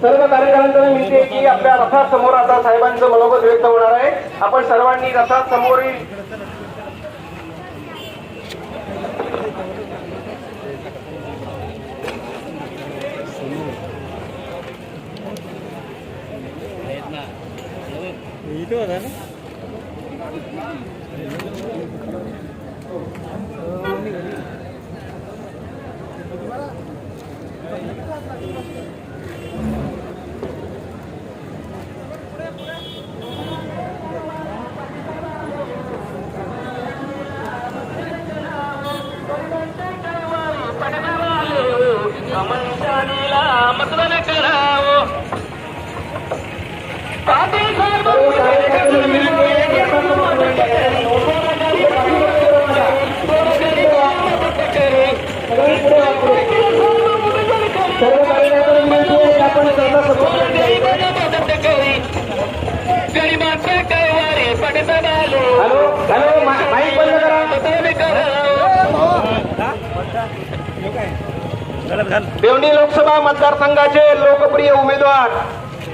सर्व कार्यकर्त्यांना विनंती आहे की आपल्या रथासमोर आता साहेबांचं मनोगत व्यक्त होणार आहे. आपण सर्वांनी रथासमोरील देवणी लोकसभा मतदारसंघाचे लोकप्रिय उमेदवार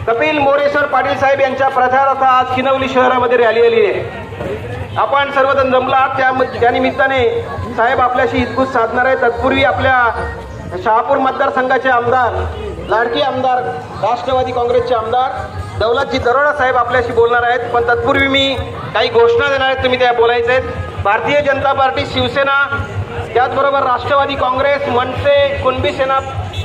कपिल मोरेश्वर पाटील साहेब यांच्या प्रचारार्थ आज खिनवली शहरामध्ये रॅली आली आहे. आपण सर्वजण जमलात त्या त्या निमित्ताने साहेब आपल्याशी हितगुज साधणार आहे तत्पूर्वी आपल्या शहापूर मतदारसंघाचे आमदार लाडकी आमदार राष्ट्रवादी काँग्रेसचे आमदार दौलतजी दरोडा साहेब आपल्याशी बोलणार आहेत. पण तत्पूर्वी मी काही घोषणा देणार आहेत. तुम्ही त्या बोलायचे आहेत. भारतीय जनता पार्टी शिवसेना त्याचबरोबर राष्ट्रवादी काँग्रेस मनसे कुणबी सेना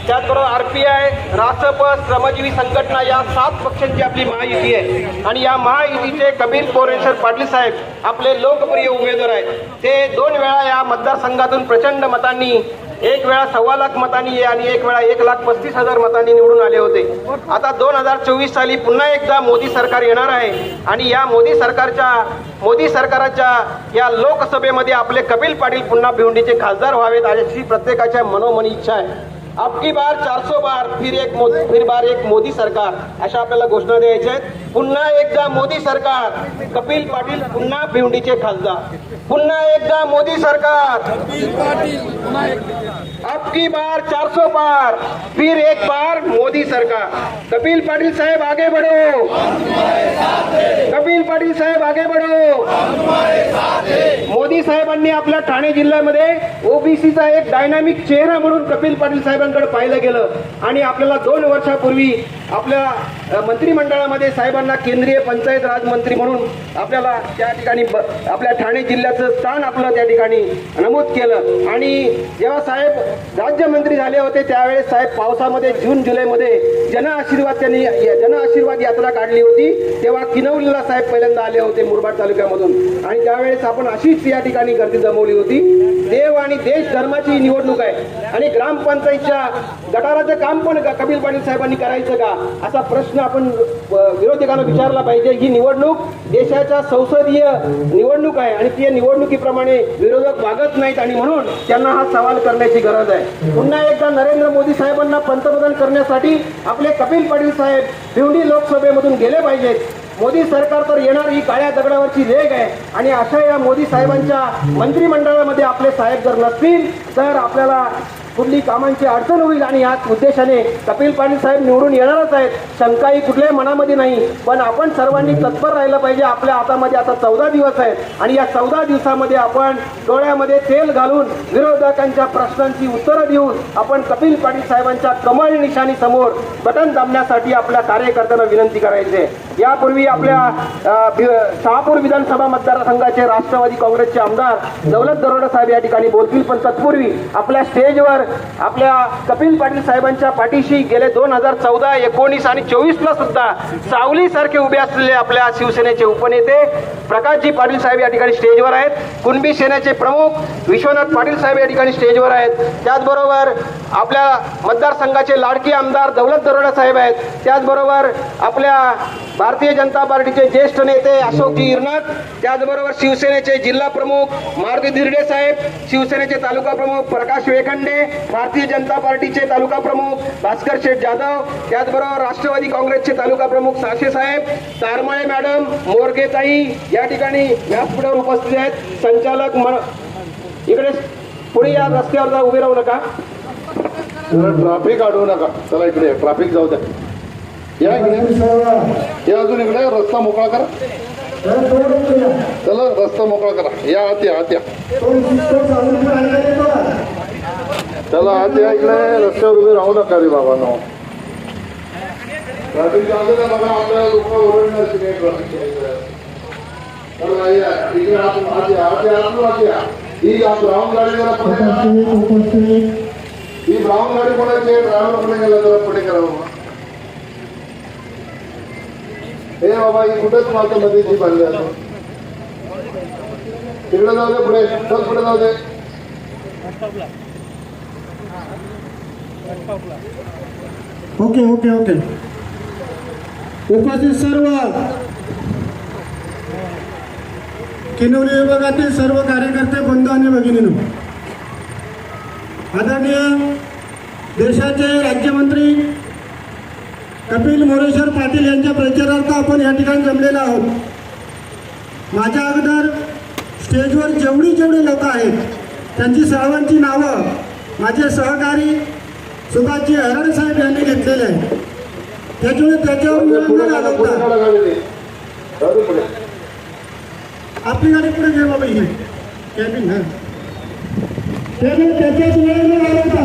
त्याचबरोबर आर पी आय रासप श्रमजीवी संघटना या सात पक्षांची आपली महायुती आहे. आणि या महायुतीचे कबीर पोरेश्वर पाटील साहेब आपले लोकप्रिय उमेदवार आहेत. ते दोन वेळा या मतदारसंघातून प्रचंड मतांनी एक वेळा सव्वा लाख मतांनी आणि एक वेळा एक लाख पस्तीस हजार मतांनी निवडून आले होते. आता दोन हजार चोवीस साली पुन्हा एकदा मोदी सरकार येणार आहे आणि या मोदी सरकारच्या मोदी सरकारच्या या लोकसभेमध्ये आपले कपिल पाटील पुन्हा भिवंडीचे खासदार व्हावेत अशी प्रत्येकाच्या मनोमनी इच्छा आहे. आपकी बार चारसो बार फिर एक मोदी फिर बार एक मोदी सरकार अशा आपल्याला घोषणा द्यायच्या आहेत. पुन्हा एकदा मोदी सरकार कपिल पाटील पुन्हा भिवंडीचे खासदार. पुन्हा एकदा मोदी सरकार. आपकी बार चारसो पार फिर एक बार मोदी सरकार। कपिल पाटील साहेब आगे बढ़ो। कपिल पाटील साहेब आगे बढ़ो। मोदी साहेबांनी आपल्या ठाणे जिल्ह्यामध्ये ओबीसीचा एक डायनामिक चेहरा म्हणून कपिल पाटील साहेबांकडे पाहिलं गेलं. आणि आपल्याला दोन वर्षापूर्वी आपल्या मंत्रिमंडळामध्ये साहेबांना केंद्रीय पंचायत राज मंत्री म्हणून आपल्याला त्या ठिकाणी ब- आपल्या ठाणे जिल्ह्याचं स्थान आपलं त्या ठिकाणी नमूद केलं. आणि जेव्हा साहेब राज्यमंत्री झाले होते त्यावेळेस साहेब पावसामध्ये जून जुलैमध्ये जन आशीर्वाद त्यांनी जन आशीर्वाद यात्रा काढली होती. तेव्हा किनवलीला साहेब पहिल्यांदा आले होते मुरबाड तालुक्यामधून. आणि त्यावेळेस आपण अशीच या ठिकाणी गर्दी जमवली होती. देव आणि देश धर्माची निवडणूक आहे. आणि ग्रामपंचायतच्या गटाराचं काम पण कपिल पाटील साहेबांनी करायचं का? असा प्रश्न आपण विरोधकांना विचारला पाहिजे. ही निवडणूक देशाच्या संसदीय निवडणूक आहे आणि ती निवडणुकीप्रमाणे विरोधक वागत नाहीत आणि म्हणून त्यांना हा सवाल करण्याची गरज आहे. पुन्हा एकदा नरेंद्र मोदी साहेबांना पंतप्रधान करण्यासाठी आपले कपिल पाटील साहेब भिवंडी लोकसभेमधून गेले पाहिजेत. मोदी सरकार तर येणार ही काळ्या दगडावरची लेख आहे आणि अशा या मोदी साहेबांच्या मंत्रिमंडळामध्ये आपले साहेब जर नसतील तर आपल्याला कुठली कामांची अडचण होईल आणि याच उद्देशाने कपिल पाटील साहेब निवडून येणारच आहेत. शंकाही कुठल्याही मनामध्ये नाही. पण आपण सर्वांनी तत्पर राहिलं पाहिजे. आपल्या हातामध्ये आता चौदा दिवस आहेत. आणि या चौदा दिवसामध्ये आपण डोळ्यामध्ये तेल घालून विरोधकांच्या प्रश्नांची उत्तरं देऊन आपण कपिल पाटील साहेबांच्या कमळ निशाणी समोर बटन दाबण्यासाठी आपल्या कार्यकर्त्यांना विनंती करायची. यापूर्वी आपल्या शहापूर विधानसभा मतदारसंघाचे राष्ट्रवादी काँग्रेसचे आमदार दौलत दरोडा साहेब या ठिकाणी बोलतील. पण तत्पूर्वी आपल्या स्टेजवर आपल्या कपिल पाटील साहेबांच्या पाठीशी गेले दोन हजार चौदा एकोणीस आणि चोवीसला सुद्धा सावलीसारखे उभे असलेले आपल्या शिवसेनेचे उपनेते प्रकाशजी पाटील साहेब या ठिकाणी स्टेजवर आहेत. कुणबी सेनेचे प्रमुख विश्वनाथ पाटील साहेब या ठिकाणी स्टेजवर आहेत. त्याचबरोबर आपल्या मतदारसंघाचे लाडकी आमदार दौलत दरोडा साहेब आहेत. त्याचबरोबर आपल्या भारतीय जनता पार्टीचे ज्येष्ठ नेते अशोकजी हिरनाथ त्याचबरोबर शिवसेनेचे जिल्हा प्रमुख मारुती धिरडे साहेब शिवसेनेचे तालुका प्रमुख प्रकाश वेखंडे भारतीय जनता पार्टीचे तालुका प्रमुख भास्कर शेठ जाधव त्याचबरोबर राष्ट्रवादी काँग्रेसचे तालुका प्रमुख साशे साहेब तारमाळे मॅडम मोरगेताई या ठिकाणी व्यासपीठावर उपस्थित आहेत. संचालक म- इकडे पुढे या रस्त्यावर जा उभे राहू नका. ट्रॅफिक अडवू नका. चला इकडे ट्रॅफिक जाऊ द्या. या इकडे. हे अजून इकडे रस्ता मोकळा करा. चला रस्ता मोकळा करा. या आत या आत या. चला आधी या इकडे. रस्त्यावर उभे राहू नका रे बाबा नो बघा आपल्याला लोक ही ब्राऊन गाडी जरा पुढे ही ब्राऊन गाडी कोणाची आहे? ड्रायव्हर पुढे गेला जरा पुढे करा बाबा. हे बाबा ही कुठेच माझ्या मध्येची बांधली असं तिकडे जाऊ दे पुढे. पुढे जाऊ दे. Okay okay okay. उपस्थित सर्व. किनवली विभागातील सर्व कार्यकर्ते बंधू आणि भगिनीनो. आदरणीय देशाचे राज्यमंत्री कपिल मोरेश्वर पाटील यांच्या प्रचारार्थ आपण या ठिकाणी जमलेलो आहोत. माझ्या अगोदर स्टेजवर जेवढी जेवढी लोक आहेत त्यांची सर्वांची नावं माझे सहकारी सुभाषजी हरण साहेब यांनी घेतलेले आहे. त्याच्यामुळे त्याच्यावर झाला पुढे होता आपली गाडी पुढे घे बाबा ही कॅबिन हा. त्यामुळे त्याच्यात विलंब झाला होता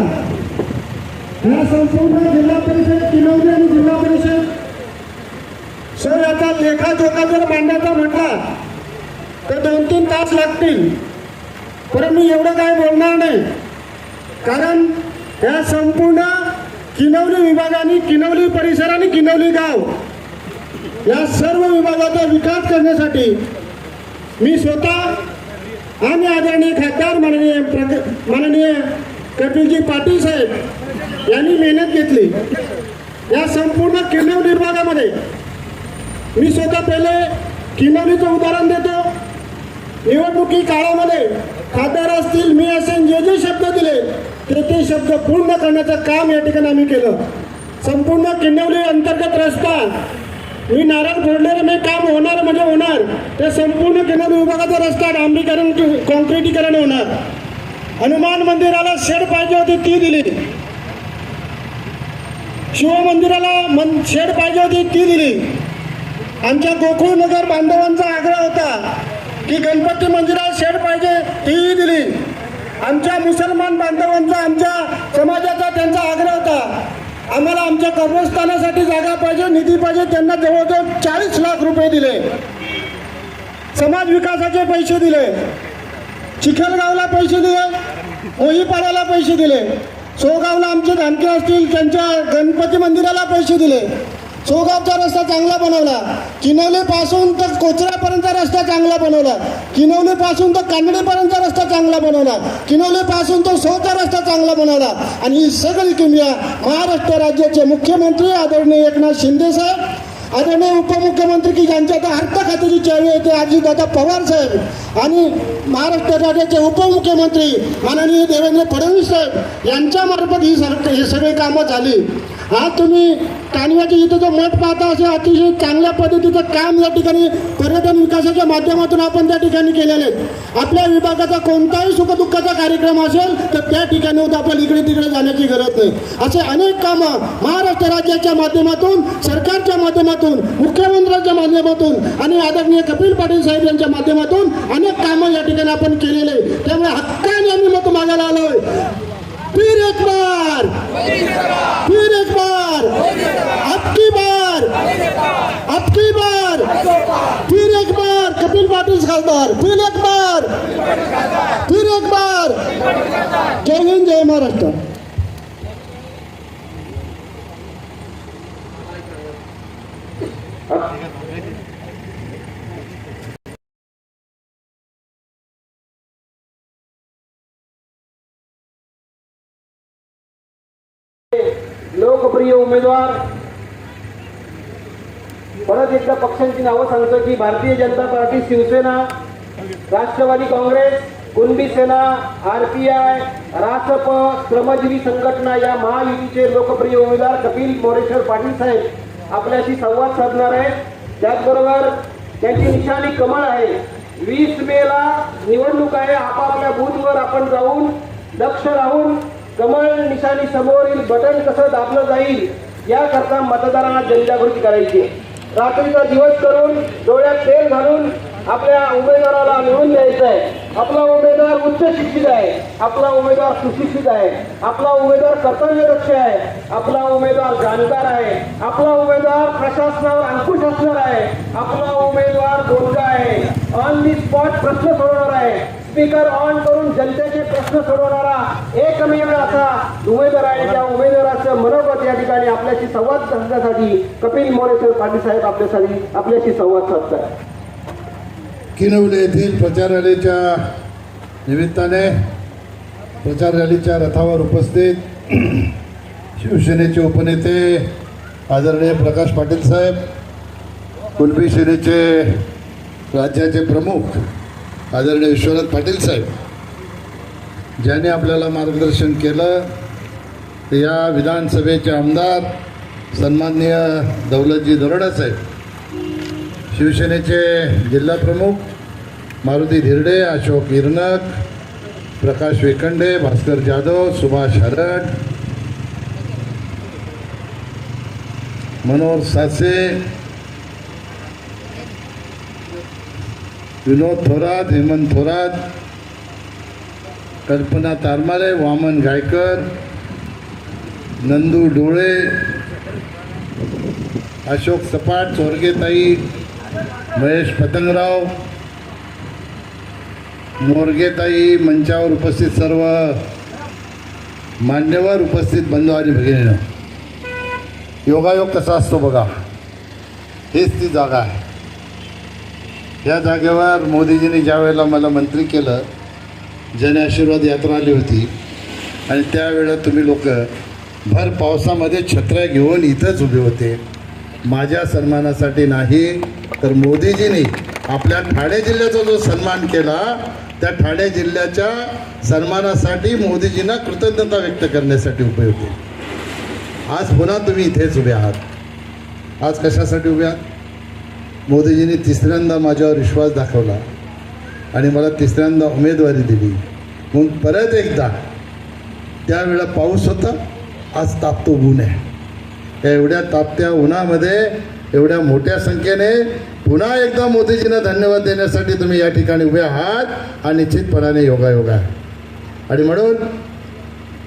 या संपूर्ण जिल्हा परिषद किनवली आणि जिल्हा परिषद. सर याचा लेखाजोखा जर मांडायचा म्हटला तर दोन तीन तास लागतील. मी एवढं काय बोलणार नाही. कारण या संपूर्ण किनवली विभागाने किनवली परिसर आणि किनवली गाव या सर्व विभागाचा विकास करण्यासाठी मी स्वतः आणि आदरणीय खासदार माननीय प्रक- माननीय कपिलजी पाटील साहेब यांनी मेहनत घेतली. या संपूर्ण किनवली विभागामध्ये मी स्वतः पहिले किनवलीचं उदाहरण देतो. निवडणुकी काळामध्ये खासदार असतील मी असेल जे जे शब्द दिले ते ते शब्द पूर्ण करण्याचं काम या ठिकाणी आम्ही केलं. संपूर्ण किन्नवली अंतर्गत रस्ता. मी नारायण फोडलेलं मी काम होणार म्हणजे होणार. ते संपूर्ण किन्नवली विभागाचा रस्ता डांबरीकरण कॉन्क्रिटीकरण होणार. हनुमान मंदिराला शेड पाहिजे होती ती दिली. शिवमंदिराला मन शेड पाहिजे होती ती दिली. आमच्या गोकुळ नगर बांधवांचा आग्रह होता की गणपती मंदिरात शेड पाहिजे तीही दिली. आमच्या मुसलमान बांधवांचा आमच्या समाजाचा त्यांचा आग्रह होता. आम्हाला आमच्या कब्रस्थानासाठी जागा पाहिजे निधी पाहिजे त्यांना जवळजवळ चाळीस लाख रुपये दिले. समाज विकासाचे पैसे दिले. चिखलगावला पैसे दिले. मोहीपाड्याला पैसे दिले. सोगावला आमचे धानके असतील त्यांच्या गणपती मंदिराला पैसे दिले. सोगावचा रस्ता चांगला बनवला. किनवलीपासून तर कोचऱ्यापर्यंत रस्ता चांगला बनवला. किनवलीपासून तर कानडीपर्यंत रस्ता चांगला बनवला. किनवलेपासून तर सौचा रस्ता चांगला बनवला. आणि ही सगळी किमया महाराष्ट्र राज्याचे मुख्यमंत्री आदरणीय एकनाथ शिंदे साहेब आदरणीय उपमुख्यमंत्री की ज्यांच्या आता अर्थ खात्याची चावी येते ते अजितदादा पवार साहेब आणि महाराष्ट्र राज्याचे उपमुख्यमंत्री माननीय देवेंद्र फडणवीस साहेब यांच्यामार्फत ही सर हे सगळी कामं झाली. आज तुम्ही कानव्याच्या इथं जो मठ पाहता असे अतिशय चांगल्या पद्धतीचं काम या ठिकाणी पर्यटन विकासाच्या माध्यमातून आपण त्या ठिकाणी केलेले आहेत आपल्या विभागाचा कोणताही सुखदुःखाचा कार्यक्रम असेल तर त्या ठिकाणी होता आपल्याला इकडे तिकडे जाण्याची गरज नाही. असे अनेक कामं महाराष्ट्र राज्याच्या माध्यमातून सरकारच्या माध्यमातून मुख्यमंत्र्यांच्या माध्यमातून आणि आदरणीय कपिल पाटील साहेब यांच्या माध्यमातून अनेक कामं या ठिकाणी आपण केलेले त्यामुळे हक्काने आम्ही मत मागायला आलोय. फिर एक बार। फिर एक बार। अब की बार। अब की बार। फिर एक बार। कपिल पाटील खासदार फिर एक बार। फिर एक बार। जय हिंद जय महाराष्ट्र लोकप्रिय उमेदवार परत एकदा पक्षांची नावं सांगतो की Bharatiya Janata party Shivsena Rashtravadi Congress Kunbi Sena R P I Rasap Shramjeevi Sanghatana या महायुतीचे लोकप्रिय उमेदवार कपिल मोरेश्वर पाटील साहेब आपल्याशी संवाद साधणार आहेत. त्याचबरोबर त्यांची निशाणी कमळ आहे. वीस मेला निवडणूक आहे. आपापल्या बूथवर आपण जाऊन दक्ष राहून कमळ निशाणी समोरील बटन कसं दाबलं जाईल याकरता मतदारांना जनजागृती करायची आहे. रात्रीचा दिवस करून डोळ्यात तेल घालून आपल्या उमेदवाराला निवडून द्यायचं आहे. आपला उमेदवार उच्च शिक्षित आहे. आपला उमेदवार सुशिक्षित आहे. आपला उमेदवार कर्तव्यदक्ष आहे. आपला उमेदवार जाणकार आहे. आपला उमेदवार प्रशासनावर अंकुश असणार आहे. आपला उमेदवार बोलगा आहे. ऑन दी स्पॉट प्रश्न सोडवणार आहे. स्पीकर ऑन करून जनतेचे प्रश्न सोडवणारा एकमेव असा उमेदवार आहे. त्या उमेदवाराचं मनोगत या ठिकाणी आपल्याशी संवाद साधण्यासाठी कपिल मोरेश्वर पाटील साहेब आपल्यासाठी आपल्याशी संवाद साधतात किनवले येथील प्रचार रॅलीच्या निमित्ताने प्रचार रॅलीच्या रथावर उपस्थित शिवसेनेचे उपनेते आदरणीय प्रकाश पाटील साहेब कुलबी सेनेचे राज्याचे प्रमुख आदरणीय विश्वनाथ पाटील साहेब ज्याने आपल्याला मार्गदर्शन केलं या विधानसभेचे आमदार सन्माननीय दौलतजी दरोडा साहेब शिवसेनेचे जिल्हाप्रमुख मारुती धिरडे अशोक इरनक प्रकाश वेखंडे भास्कर जाधव सुभाष हरड मनोहर सासे विनोद थोरात हेमंत थोरात कल्पना तारमाले वामन गायकर नंदू डोळे अशोक सपाट चोरगेताई महेश पतंगराव मोरगेताई मंचावर उपस्थित सर्व मान्यवर उपस्थित बंधू आणि भगिनीनं. योगायोग कसा असतो बघा. हेच ती जागा आहे. ह्या जागेवर मोदीजींनी ज्या वेळेला मला मंत्री केलं जन आशीर्वाद यात्रा आली होती आणि त्यावेळेला तुम्ही लोक भर पावसामध्ये छत्र्या घेऊन इथंच उभे होते. माझ्या सन्मानासाठी नाही तर मोदीजींनी आपल्या ठाणे जिल्ह्याचा जो सन्मान केला त्या ठाणे जिल्ह्याच्या सन्मानासाठी मोदीजींना कृतज्ञता व्यक्त करण्यासाठी उभे होते. आज पुन्हा तुम्ही इथेच उभे आहात. आज कशासाठी उभे आहात? मोदीजींनी तिसऱ्यांदा माझ्यावर विश्वास दाखवला आणि मला तिसऱ्यांदा उमेदवारी दिली. मग परत एकदा त्यावेळेला पाऊस होता आज तापतो ऊन आहे. या एवढ्या तापत्या उन्हामध्ये एवढ्या मोठ्या संख्येने पुन्हा एकदा मोदीजींना धन्यवाद देण्यासाठी तुम्ही या ठिकाणी उभे आहात आणि निश्चितपणाने योगायोग आहे. आणि म्हणून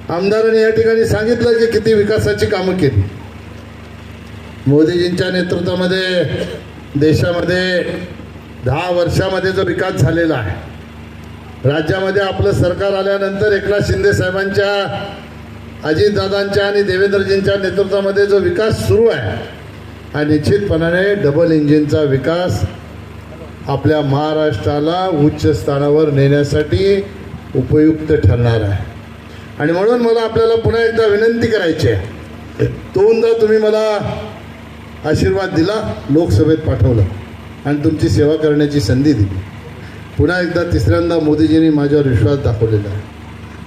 आमदारांनी या ठिकाणी सांगितलं की किती विकासाची कामं केली. मोदीजींच्या नेतृत्वामध्ये देशामध्ये दहा वर्षामध्ये जो विकास झालेला आहे राज्यामध्ये आपलं सरकार आल्यानंतर एकनाथ शिंदे साहेबांच्या अजितदादांच्या आणि देवेंद्रजींच्या नेतृत्वामध्ये जो विकास सुरू आहे हा निश्चितपणाने डबल इंजिनचा विकास आपल्या महाराष्ट्राला उच्च स्थानावर नेण्यासाठी उपयुक्त ठरणार आहे. आणि म्हणून मला आपल्याला पुन्हा एकदा विनंती करायची आहे दोनदा तुम्ही मला आशीर्वाद दिला लोकसभेत पाठवलं. आणि तुमची सेवा करण्याची संधी दिली. पुन्हा एकदा तिसऱ्यांदा मोदीजींनी माझ्यावर विश्वास दाखवलेला आहे.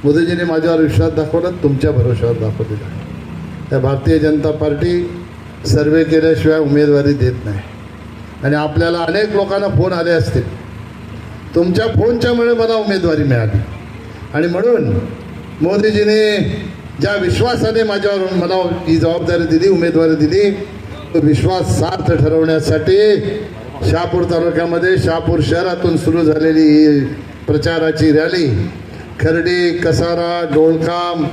मोदीजींनी माझ्यावर विश्वास दाखवला तुमच्या भरोश्यावर दाखवलेला आहे. त्या भारतीय जनता पार्टी सर्वे केल्याशिवाय उमेदवारी देत नाही. आणि आपल्याला अनेक लोकांना फोन आले असतील. तुमच्या फोनच्यामुळे मला उमेदवारी मिळाली. आणि म्हणून मोदीजीने ज्या विश्वासाने माझ्यावर मला ही जबाबदारी दिली उमेदवारी दिली विश्वास सार्थ ठरवण्यासाठी शहापूर तालुक्यामध्ये शहापूर शहरातून सुरू झालेली ही प्रचाराची रॅली. खर्डी कसारा डोळकाम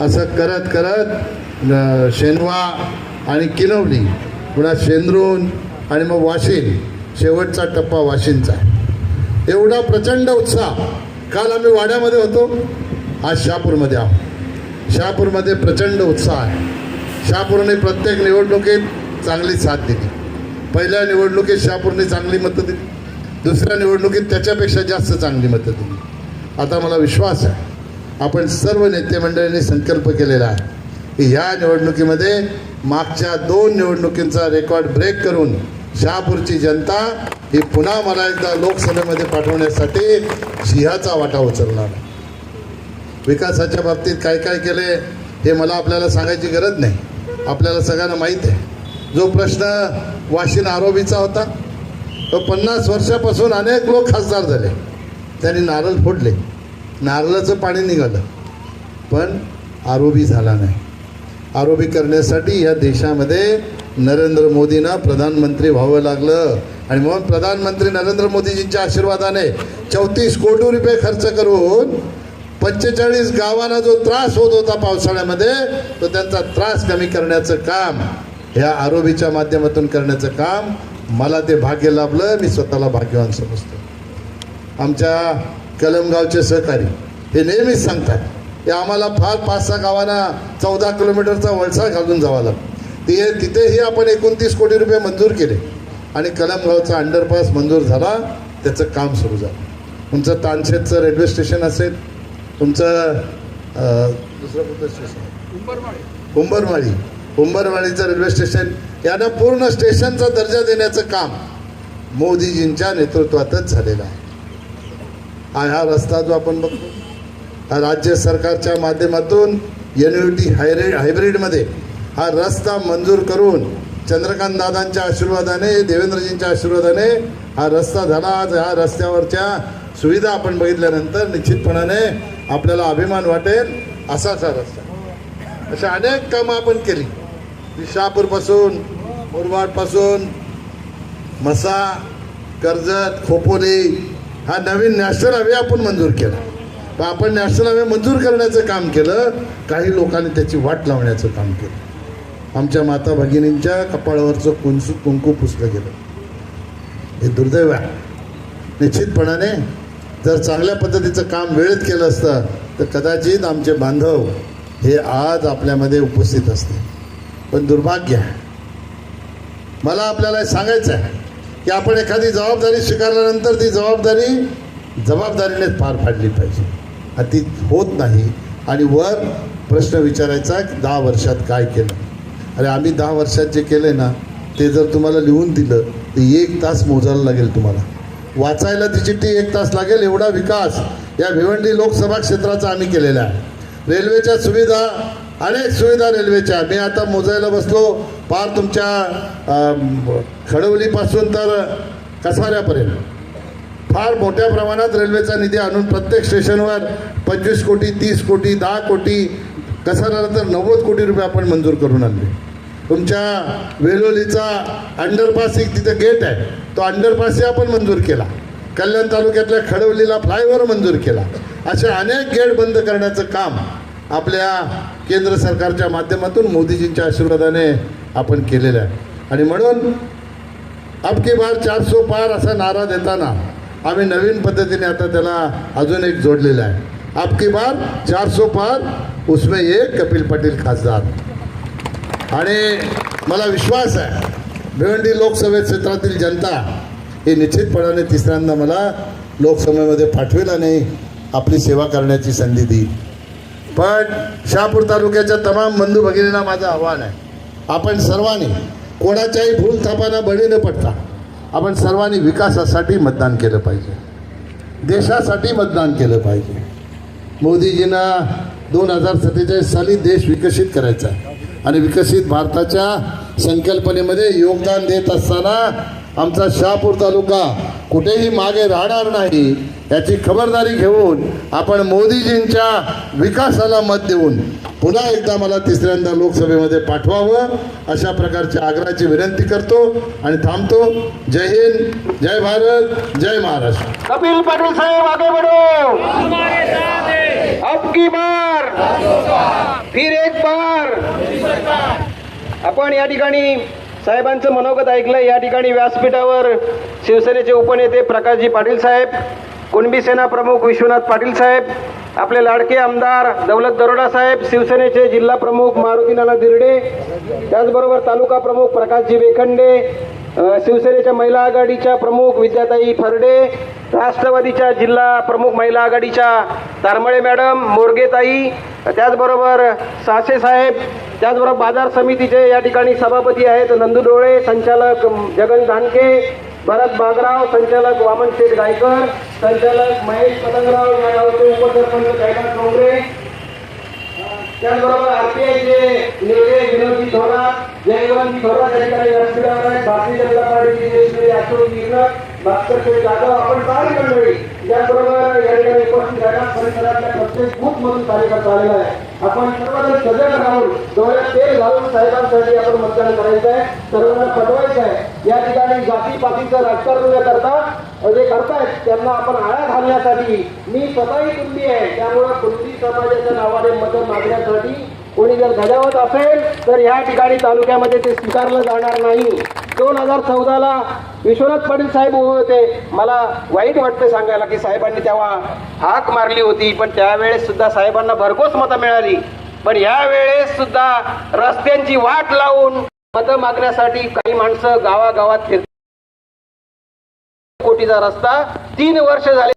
असं करत करत शेनवा आणि किनवली पुन्हा शेंद्रून आणि मग वाशिन शेवटचा टप्पा वाशिनचा आहे एवढा प्रचंड उत्साह. काल आम्ही वाड्यामध्ये होतो आज शहापूरमध्ये आहोत. शहापूरमध्ये प्रचंड उत्साह आहे. शहापूरने प्रत्येक निवडणुकीत चांगली साथ दिली. पहिल्या निवडणुकीत शहापूरने चांगली मतं दिली. दुसऱ्या निवडणुकीत त्याच्यापेक्षा जास्त चांगली मतं दिली. आता मला विश्वास आहे आपण सर्व नेते मंडळींनी संकल्प केलेला आहे की ह्या निवडणुकीमध्ये मागच्या दोन निवडणुकींचा रेकॉर्ड ब्रेक करून शहापूरची जनता ही पुन्हा मला एकदा लोकसभेमध्ये पाठवण्यासाठी सिंहाचा वाटा उचलणार विकासाच्या बाबतीत काय काय केले हे मला आपल्याला सांगायची गरज नाही. आपल्याला सगळ्यांना माहीत आहे. जो प्रश्न वाशिन आरोपीचा होता तो पन्नास वर्षापासून अनेक लोक खासदार झाले. त्यांनी नारळ फोडले. नारळाचं पाणी निघालं. पण आरोपी झाला नाही. आरोपी करण्यासाठी या देशामध्ये नरेंद्र मोदींना प्रधानमंत्री व्हावं लागलं. आणि म्हणून प्रधानमंत्री नरेंद्र मोदीजींच्या आशीर्वादाने चौतीस कोटी रुपये खर्च करून पंचेचाळीस गावांना जो त्रास होत होता पावसाळ्यामध्ये तो त्यांचा त्रास कमी करण्याचं काम ह्या आरोपीच्या माध्यमातून करण्याचं काम मला ते भाग्य लाभलं मी स्वतःला भाग्यवान समजतो. आमच्या कलमगावचे सहकारी हे नेहमीच सांगतात की आम्हाला फार पाच सहा गावांना चौदा किलोमीटरचा वळसा घालून जावा लागतो ते तिथेही आपण एकोणतीस कोटी रुपये मंजूर केले आणि कलमगावचा अंडरपास मंजूर झाला त्याचं काम सुरू झालं. तुमचं तानशेतचं रेल्वे स्टेशन असेल तुमचं दुसरं कुठलं स्टेशन कुंभरमाळी उंबरवाडीचं रेल्वे स्टेशन यांना पूर्ण स्टेशनचा दर्जा देण्याचं काम मोदीजींच्या नेतृत्वातच झालेलं आहे. हा हा रस्ता जो आपण बघतो हा राज्य सरकारच्या माध्यमातून एन यू टी हायरे हायब्रिडमध्ये हा रस्ता मंजूर करून चंद्रकांत दादांच्या आशीर्वादाने देवेंद्रजींच्या आशीर्वादाने हा रस्ता झाला. आज ह्या रस्त्यावरच्या सुविधा आपण बघितल्यानंतर निश्चितपणाने आपल्याला अभिमान वाटेल असाच हा रस्ता. अशा अनेक कामं आपण केली. दिशापूरपासून मुरबाडपासून मसा कर्जत खोपोली हा नवीन नॅशनल हायवे आपण मंजूर केला. पण आपण नॅशनल हायवे मंजूर करण्याचं काम केलं काही लोकांनी त्याची वाट लावण्याचं काम केलं. आमच्या माता भगिनींच्या कपाळावरचं कुंसू कुंकू पुसलं गेलं. हे दुर्दैव आहे. निश्चितपणाने जर चांगल्या पद्धतीचं काम वेळेत केलं असतं तर कदाचित आमचे बांधव हे आज आपल्यामध्ये उपस्थित असते पण दुर्भाग्य आहे. मला आपल्याला सांगायचं आहे की आपण एखादी जबाबदारी स्वीकारल्यानंतर ती जबाबदारी जबाबदारीनेच पार पाडली पाहिजे. आणि ती होत नाही आणि वर प्रश्न विचारायचा की दहा वर्षात काय केलं? अरे आम्ही दहा वर्षात जे केलं ना ते जर तुम्हाला लिहून दिलं तर एक तास मोजायला लागेल तुम्हाला. वाचायला ती चिठ्ठी एक तास लागेल एवढा विकास या भिवंडी लोकसभा क्षेत्राचा आम्ही केलेला आहे. रेल्वेच्या सुविधा अनेक सुविधा रेल्वेच्या. मी आता मोजायला बसलो. पार तुमच्या खडवलीपासून तर कसाऱ्यापर्यंत. फार मोठ्या प्रमाणात रेल्वेचा निधी आणून प्रत्येक स्टेशनवर पंचवीस कोटी तीस कोटी दहा कोटी कसाऱ्याला तर नव्वद कोटी रुपये आपण मंजूर करून आणले. तुमच्या वेलोलीचा अंडरपास एक तिथं गेट आहे. तो अंडरपासही आपण मंजूर केला. कल्याण तालुक्यातल्या खडवलीला फ्लायओव्हर मंजूर केला. असे अनेक गेट बंद करण्याचं काम आपल्या केंद्र सरकारच्या माध्यमातून मोदीजींच्या आशीर्वादाने आपण केलेलं आहे. आणि म्हणून अब की बार चार सो पार असा नारा देताना आम्ही नवीन पद्धतीने आता त्याला अजून एक जोडलेला आहे. अब की बार चार सो पार उसमे एक कपिल पाटील खासदार. आणि मला विश्वास आहे भिवंडी लोकसभा क्षेत्रातील जनता ही निश्चितपणाने तिसऱ्यांदा मला लोकसभेमध्ये पाठवेल आणि आपली सेवा करण्याची संधी देईल. पण शहापूर तालुक्याच्या तमाम बंधू भगिनींना माझं आव्हान आहे. आपण सर्वांनी कोणाच्याही भूलथापांना बळी न पडता आपण सर्वांनी विकासासाठी मतदान केलं पाहिजे. देशासाठी मतदान केलं पाहिजे. मोदीजींना दोन हजार सत्तेचाळीस साली देश विकसित करायचा आणि विकसित भारताच्या संकल्पनेमध्ये योगदान देत असताना आमचा शहापूर तालुका कुठेही मागे राहणार नाही याची खबरदारी घेऊन आपण मोदीजींच्या विकासाला मत देऊन पुन्हा एकदा मला तिसऱ्यांदा लोकसभेमध्ये पाठवावं अशा प्रकारच्या आग्रहाची विनंती करतो आणि थांबतो. जय हिंद जय भारत जय महाराष्ट्र. कपिल पाटील साहेब आगे बढ़ो। अब की बार। फिर एक बार। आपण या ठिकाणी साहेबांचं मनोगत ऐकलं या ठिकाणी व्यासपीठावर शिवसेनेचे उपनेते प्रकाशजी पाटील साहेब कुणबी सेना प्रमुख विश्वनाथ पाटील साहेब आपले लाडके आमदार दौलत दरोडा साहेब शिवसेनेचे जिल्हा प्रमुख मारुती नाना दिर्डे त्याचबरोबर तालुका प्रमुख प्रकाशजी वेखंडे शिवसेनेच्या महिला आघाडीच्या प्रमुख विद्याताई फरडे राष्ट्रवादीच्या जिल्हा प्रमुख महिला आघाडीच्या तारमळे मॅडम मोरगेताई त्याचबरोबर सासे साहेब त्याचबरोबर बाजार समितीचे या ठिकाणी सभापती आहेत नंदू डोळे संचालक जगन धानके भरत बागराव संचालक वामन शेठ गायकर संचालक महेश पतंगराव या गावचे उपसरपंच कैलास डोंगरे. त्याचबरोबर आरपीआयचे नेते विनोदजी थोरात जयवंत थोरात या ठिकाणी व्यासपीठावर आहेत भारतीय जनता पार्टीचे अशोक गिरनक भास्कर शेठ जाधव आपण सारी मंडळी. त्याचबरोबर या ठिकाणी उपस्थित राहतात परिसरातल्या प्रत्येक बूथ मधून कार्यकर्ता आलेला आहे आपण सर्वजण सजग राहून डोळ्यात तेल घालून साहेबांसाठी आपण मतदान करायचं आहे. सर्वांना पटवायचं आहे. या ठिकाणी जाती पातीचं राजकारण न करता जे करतायत त्यांना आपण आळा घालण्यासाठी मी स्वतःही कुंडी आहे. त्यामुळे कुंडी समाजाच्या नावाने मदत मागण्यासाठी कोणी जर धजावत असेल तर या ठिकाणी तालुक्यामध्ये ते स्वीकारलं जाणार नाही. दोन हजार चौदाला विश्वनाथ पाटील साहेब उभे होते. मला वाईट वाटतं सांगायला की साहेबांनी तेव्हा हाक मारली होती पण त्यावेळेस सुद्धा साहेबांना भरघोस मतं मिळाली. पण या वेळेस सुद्धा रस्त्यांची वाट लावून मतं मागण्यासाठी काही माणसं गावागावात फिरतात कोटीचा रस्ता तीन वर्ष झाले.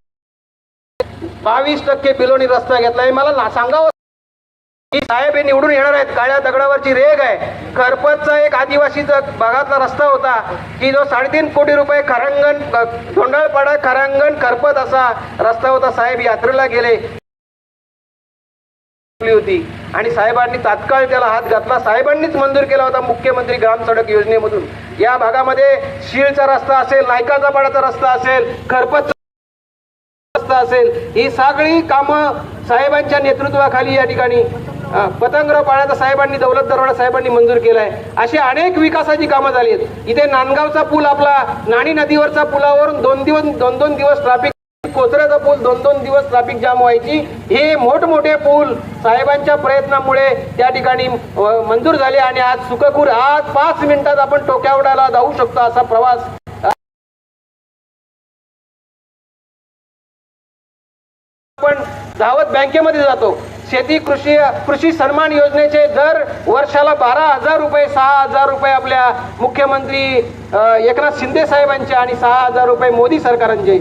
बावीस टक्के बिलोनी रस्ता घेतलाय. मला सांगावं की साहेब हे निवडून येणार आहेत. काळ्या दगडावरची रेग आहे. खरपतचा एक आदिवासीचा भागातला रस्ता होता की जो साडेतीन कोटी रुपये खरांगण धोंडाळपाडा खरांगण खरपत असा रस्ता होता. साहेब यात्रेला गेले. होती. आणि साहेबांनी तात्काळ त्याला हात घातला. साहेबांनीच मंजूर केला होता मुख्यमंत्री ग्राम सडक योजनेमधून. या भागामध्ये शीळचा रस्ता असेल नायकाचा पाडाचा रस्ता असेल खरपत रस्ता असेल ही सगळी कामं साहेबांच्या नेतृत्वाखाली या ठिकाणी पतंगराव पाण्याचा साहेबांनी दौलत दरवाडा साहेबांनी मंजूर केलाय. अशी अनेक विकासाची कामं झाली आहेत. इथे नांदगावचा पूल आपला नाणी नदीवरचा पुलावरून दोन दिवस दोन दोन दिवस ट्रॅफिक कोचऱ्याचा पूल दोन दोन दिवस ट्रॅफिक जाम व्हायची. हे मोठमोठे पूल साहेबांच्या प्रयत्नामुळे त्या ठिकाणी मंजूर झाले आणि आज सुखकूर आज पाच मिनिटात आपण टोक्यावडाला जाऊ शकतो असा प्रवास. आपण धावत बँकेमध्ये जातो. शेती कृषी कृषी सन्मान योजनेचे दर वर्षाला बारा हजार रुपये सहा हजार रुपये आपल्या मुख्यमंत्री एकनाथ शिंदे साहेबांचे आणि सहा हजार रुपये मोदी सरकारांचे.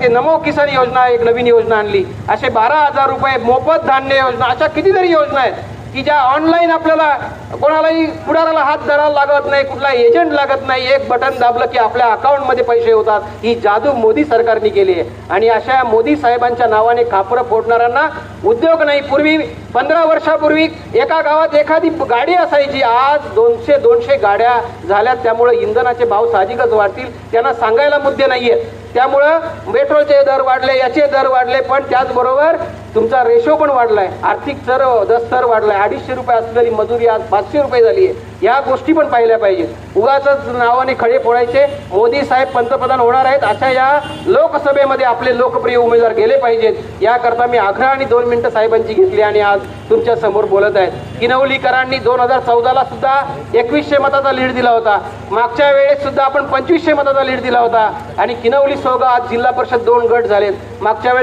ते नमो किसान योजना एक नवीन योजना आणली. असे बारा हजार रुपये मोफत धान्य योजना अशा कितीतरी योजना आहेत. की ज्या ऑनलाईन आपल्याला कोणालाही पुढाराला हात धरायला लागत नाही कुठला एजंट लागत नाही एक बटन दाबलं की आपल्या अकाउंटमध्ये पैसे होतात. ही जादू मोदी सरकारने केली आहे. आणि अशा मोदी साहेबांच्या नावाने खापरं फोडणाऱ्यांना उद्योग नाही. पूर्वी पंधरा वर्षापूर्वी एका गावात एखादी गाडी असायची. आज दोनशे दोनशे गाड्या झाल्यात. त्यामुळे इंधनाचे भाव साहजिकच वाढतील. त्यांना सांगायला मुद्दे नाहीयेत त्यामुळं पेट्रोलचे दर वाढले याचे दर वाढले पण त्याचबरोबर तुमचा रेशो पण वाढलाय. आर्थिक स्तर दस्तर वाढलाय. अडीचशे रुपये असलेली मजुरी आज पाचशे रुपये झाली आहे या गोष्टी पण पाहिल्या पाहिजेत. उगाच नावाने खडे फोडायचे. मोदी साहेब पंतप्रधान होणार आहेत. अशा या लोकसभेमध्ये आपले लोकप्रिय उमेदवार गेले पाहिजेत. याकरता मी आग्रह आणि दोन मिनिटं साहेबांची घेतली आणि आज तुमच्यासमोर बोलत आहेत. किनवलीकरांनी दोन हजार चौदाला सुद्धा एकवीसशे मताचा लीड दिला होता. मागच्या वेळेस सुद्धा आपण पंचवीसशे मताचा लीड दिला होता. आणि किनवली सोगा आज जिल्हा परिषद दोन गट झालेत. मागच्या वेळेस